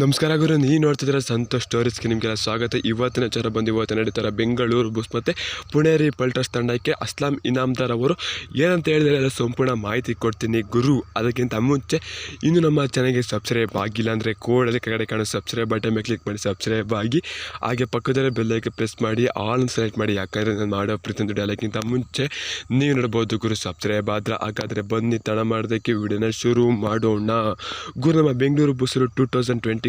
ನಮಸ್ಕಾರ ಗುರು ನೀವು ನೋಡ್ತಿದ್ರೆ ಸಂತೋಷ್ ಸ್ಟೋರೀಸ್ಗೆ ನಿಮಗೆಲ್ಲ ಸ್ವಾಗತ. ಇವತ್ತಿನ ವಿಚಾರ ಬಂದು ಇವತ್ತು ನಡೀತಾರೆ ಬೆಂಗಳೂರು ಬುಸ್ ಮತ್ತು ಪುಣೇರಿ ಪಲ್ಟರ್ಸ್ ತಂಡಕ್ಕೆ ಅಸ್ಲಾಂ ಇನಾಮ್ದಾರ್ ಅವರು ಏನಂತ ಹೇಳಿದರೆ ಎಲ್ಲ ಸಂಪೂರ್ಣ ಮಾಹಿತಿ ಕೊಡ್ತೀನಿ ಗುರು. ಅದಕ್ಕಿಂತ ಮುಂಚೆ ಇನ್ನು ನಮ್ಮ ಚಾನಲ್ಗೆ ಸಬ್ಸ್ಕ್ರೈಬ್ ಆಗಿಲ್ಲ ಅಂದರೆ ಕೋಡಲ್ಲಿ ಕೆಳಗಡೆ ಕಾಣೋ ಸಬ್ಸ್ಕ್ರೈಬ್ ಬಟನ್ ಮೇಲೆ ಕ್ಲಿಕ್ ಮಾಡಿ ಸಬ್ಸ್ಕ್ರೈಬ್ ಆಗಿ. ಹಾಗೆ ಪಕ್ಕದಲ್ಲೇ ಬೆಲ್ಲೈಕೆ ಪ್ರೆಸ್ ಮಾಡಿ ಆಲ್ ಸೆಲೆಕ್ಟ್ ಮಾಡಿ. ಯಾಕಂದರೆ ನಾನು ಮಾಡೋ ಪ್ರತಿಯೊಂದು ಅದಕ್ಕಿಂತ ಮುಂಚೆ ನೀವು ನೋಡ್ಬೋದು ಗುರು ಸಬ್ಸ್ಕ್ರೈಬ್ ಆದ್ರೆ ಹಾಗಾದರೆ ಬನ್ನಿ, ತಡ ಮಾಡೋದಕ್ಕೆ ವಿಡಿಯೋನ ಶುರು ಮಾಡೋಣ. ಗುರು, ನಮ್ಮ ಬೆಂಗಳೂರು ಬುಸರು ಟೂ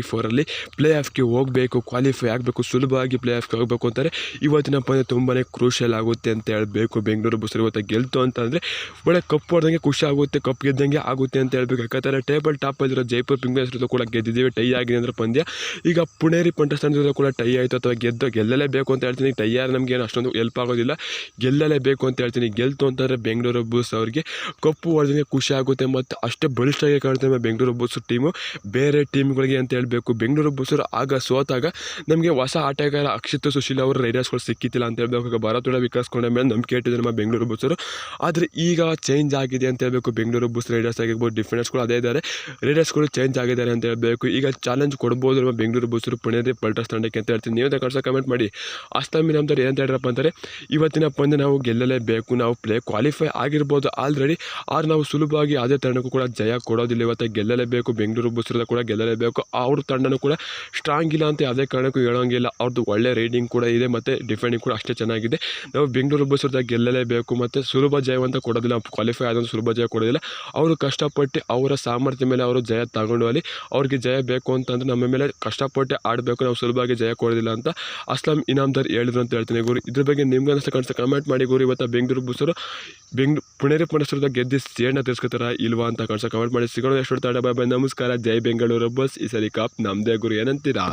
ಫೋರಲ್ಲಿ ಪ್ಲೇ ಆಫ್ಗೆ ಹೋಗಬೇಕು ಕ್ವಾಲಿಫೈ ಆಗಬೇಕು, ಸುಲಭವಾಗಿ ಪ್ಲೇ ಆಫ್ಗೆ ಹೋಗಬೇಕು ಅಂತಾರೆ. ಇವತ್ತಿನ ಪಂದ್ಯ ತುಂಬಾ ಕ್ರೂಷಿಯಲ್ ಆಗುತ್ತೆ ಅಂತ ಹೇಳಬೇಕು. ಬೆಂಗಳೂರು ಬಸ್ಸರು ಇವತ್ತು ಗೆಲ್ತು ಅಂತಂದರೆ ಒಳ್ಳೆ ಕಪ್ ಹೊಡೆದಂಗೆ ಖುಷಿ ಆಗುತ್ತೆ ಕಪ್ ಗೆದ್ದಂಗೆ ಆಗುತ್ತೆ ಅಂತ ಹೇಳಬೇಕು. ಯಾಕಂದರೆ ಟೇಬಲ್ ಟಾಪ್ ಅಲ್ಲಿರೋ ಜೈಪುರ್ ಪಿಂಗ್ಲೇಸ್ ಜೊತೆ ಕೂಡ ಗೆದ್ದಿದ್ದೀವಿ ಟೈ ಆಗಿದೆ ಅಂದ್ರೆ ಪಂದ್ಯ. ಈಗ ಪುಣೇರಿ ಪಂಟಸ್ತಾನ ಜೊತೆ ಕೂಡ ಟೈ ಆಯಿತು ಅಥವಾ ಗೆದ್ದು ಗೆಲ್ಲಲೇಬೇಕು ಅಂತ ಹೇಳ್ತೀನಿ. ಟೈ ನಮಗೆ ಏನು ಅಷ್ಟೊಂದು ಹೆಲ್ಪ್ ಆಗೋದಿಲ್ಲ. ಗೆಲ್ಲಲೇಬೇಕು ಅಂತ ಹೇಳ್ತೀನಿ. ಗೆಲ್ತು ಅಂತಂದರೆ ಬೆಂಗಳೂರು ಬೂಸ್ ಅವರಿಗೆ ಕಪ್ಪು ಹೊಡೆದಂಗೆ ಖುಷಿ ಆಗುತ್ತೆ. ಮತ್ತು ಅಷ್ಟೇ ಬಲಿಷ್ಠವಾಗಿ ನಮ್ಮ ಬೆಂಗಳೂರು ಬೂಸ್ ಟೀಮು ಬೇರೆ ಟೀಮ್ಗಳಿಗೆ ಅಂತ ಹೇಳಬೇಕು. ಬೆಂಗಳೂರು ಬುಸರು ಆಗ ಸೋತಾಗ ನಮಗೆ ಹೊಸ ಆಟಗಾರ ಅಕ್ಷಿತ್ ಸುಶೀಲ್ ಅವರು ರೈಡರ್ಸ್ಗಳು ಸಿಕ್ಕಿತ್ತಿಲ್ಲ ಅಂತ ಹೇಳಬೇಕು. ಈಗ ಭಾರತೋಡ ವಿಕಾಸ್ ಕೊಂಡ ಮೇಲೆ ನಂಬಿಕೆ ಇಟ್ಟಿದೆ ನಮ್ಮ ಬೆಂಗಳೂರು ಬುಸರು ಆದರೆ ಈಗ ಚೇಂಜ್ ಆಗಿದೆ ಅಂತ ಹೇಳಬೇಕು. ಬೆಂಗಳೂರು ಬುಸ್ ರೈಡರ್ಸ್ ಆಗಿರ್ಬೋದು ಡಿಫೆನ್ಸ್ಗಳು ಅದೇ ಇದ್ದಾರೆ. ರೈಡರ್ಸ್ಗಳು ಚೇಂಜ್ ಆಗಿದ್ದಾರೆ ಅಂತ ಹೇಳಬೇಕು. ಈಗ ಚಾಲೆಂಜ್ ಕೊಡ್ಬೋದು ನಮ್ಮ ಬೆಂಗಳೂರು ಬುಸರು ಪುಣೆದೇ ಪಲ್ಟರ್ಸ್ ತಂಡಕ್ಕೆ ಅಂತ ಹೇಳ್ತೀನಿ. ನೀವು ಕಳ್ಸ ಕಮೆಂಟ್ ಮಾಡಿ. ಅಸ್ತಾಮಿ ನಮ್ದು ಏನಂತ ಹೇಳ್ರಪ್ಪ ಅಂತಾರೆ ಇವತ್ತಿನ ಪಂದ್ಯ ನಾವು ಗೆಲ್ಲಲೇಬೇಕು. ನಾವು ಪ್ಲೇ ಕ್ವಾಲಿಫೈ ಆಗಿರ್ಬೋದು ಆಲ್ರೆಡಿ ಆದ್ರೆ ನಾವು ಸುಲಭವಾಗಿ ಅದೇ ತಂಡಕ್ಕೂ ಕೂಡ ಜಯ ಕೊಡೋದಿಲ್ಲ. ಇವತ್ತು ಗೆಲ್ಲಲೇಬೇಕು. ಬೆಂಗಳೂರು ಬುಸರದ ಕೂಡ ಗೆಲ್ಲಲೇಬೇಕು. ಅವ್ರ ತಂಡನೂ ಕೂಡ ಸ್ಟ್ರಾಂಗ್ ಇಲ್ಲ ಅಂತ ಯಾವುದೇ ಕಾರಣಕ್ಕೂ ಹೇಳೋಂಗಿಲ್ಲ. ಅವ್ರದ್ದು ಒಳ್ಳೆ ರೈಡಿಂಗ್ ಕೂಡ ಇದೆ ಮತ್ತು ಡಿಫೆಂಡಿಂಗ್ ಕೂಡ ಅಷ್ಟೇ ಚೆನ್ನಾಗಿದೆ. ನಾವು ಬೆಂಗಳೂರು ಬಸ್ಸರ್ದಾಗ ಗೆಲ್ಲಲೇಬೇಕು ಮತ್ತು ಸುಲಭ ಜಯವಂತ ಕೊಡೋದಿಲ್ಲ. ಕ್ವಾಲಿಫೈ ಆದಂಥ ಸುಲಭ ಜಯ ಕೊಡೋದಿಲ್ಲ. ಅವರು ಕಷ್ಟಪಟ್ಟು ಅವರ ಸಾಮರ್ಥ್ಯ ಮೇಲೆ ಅವರು ಜಯ ತಗೊಂಡು ಅಲ್ಲಿ ಅವ್ರಿಗೆ ಜಯ ಬೇಕು ಅಂತಂದ್ರೆ ನಮ್ಮ ಮೇಲೆ ಕಷ್ಟಪಟ್ಟು ಆಡಬೇಕು. ನಾವು ಸುಲಭವಾಗಿ ಜಯ ಕೊಡೋದಿಲ್ಲ ಅಂತ ಅಸ್ಲಾಂ ಇನಾಮ್ದಾರ್ ಹೇಳಿದ್ರು ಅಂತ ಹೇಳ್ತೀನಿ ಗುರು. ಇದ್ರ ಬಗ್ಗೆ ನಿಮ್ಗೆ ಅನಿಸ್ತಾ ಕಮೆಂಟ್ ಮಾಡಿ ಗುರು. ಇವತ್ತು ಬೆಂಗಳೂರು ಬುಸರು ಬೆಂಗ್ ಪುಣೇರಿ ಪುಣೇಶ್ವರದ ಗೆದ್ದು ಸೇಡ್ನ ತಿರ್ಸ್ಕೊತಾರ ಇಲ್ವಾ ಅಂತ ಕಾಣಿಸ್ತಾ ಕಮೆಂಟ್ ಮಾಡಿ ಸಿಗೋಣ ಎಷ್ಟು ಬಾಯ್ ಬಾಯ್ ನಮಸ್ಕಾರ, ಜೈ ಬೆಂಗಳೂರು ಬಸ್ ಈ ಸರಿ ಕಾಪ್ ನಮ್ಮದೇ ಗುರು, ಏನಂತೀರಾ?